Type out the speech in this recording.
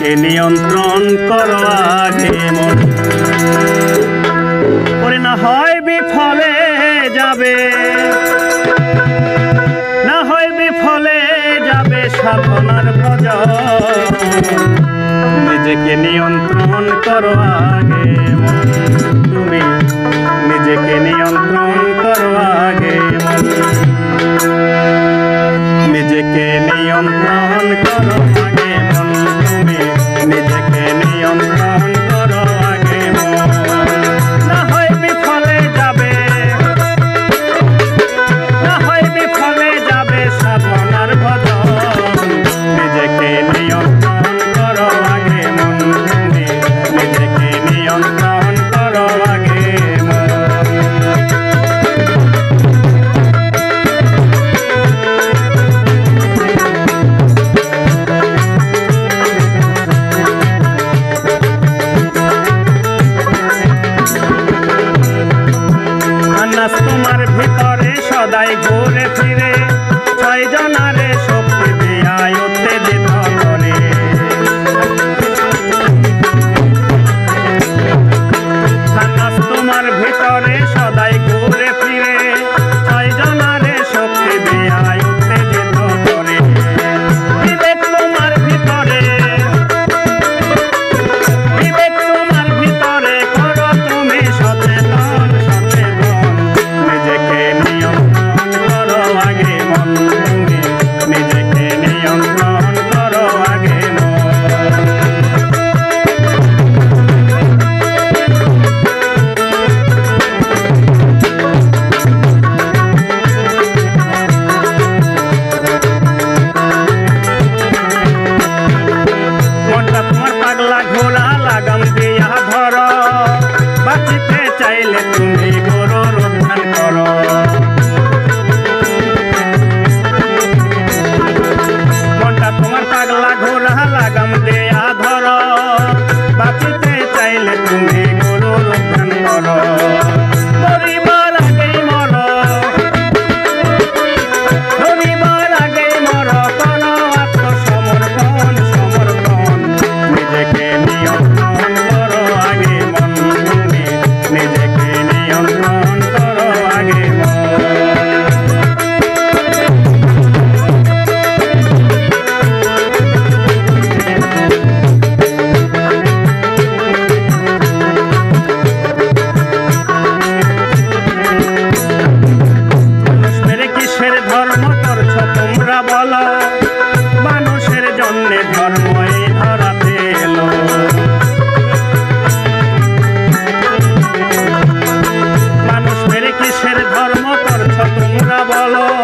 সে নিয়ন্ত্রণ করে না হয় বিফলে যাবে, না হয় বিফলে যাবে সাধনার নিজেকে নিয়ন্ত্রণ করো আগে তুমি নিজেকে নিয়ন্ত্রণ তোমার ভিতরে সদাই ঘুরে ফিরে ছয় জনার পাগলা ঘোড়া লাগাম দিয়া ধর। বাঁচিতে চাইলে তুমি গরুর উদ্ধার করো। বলো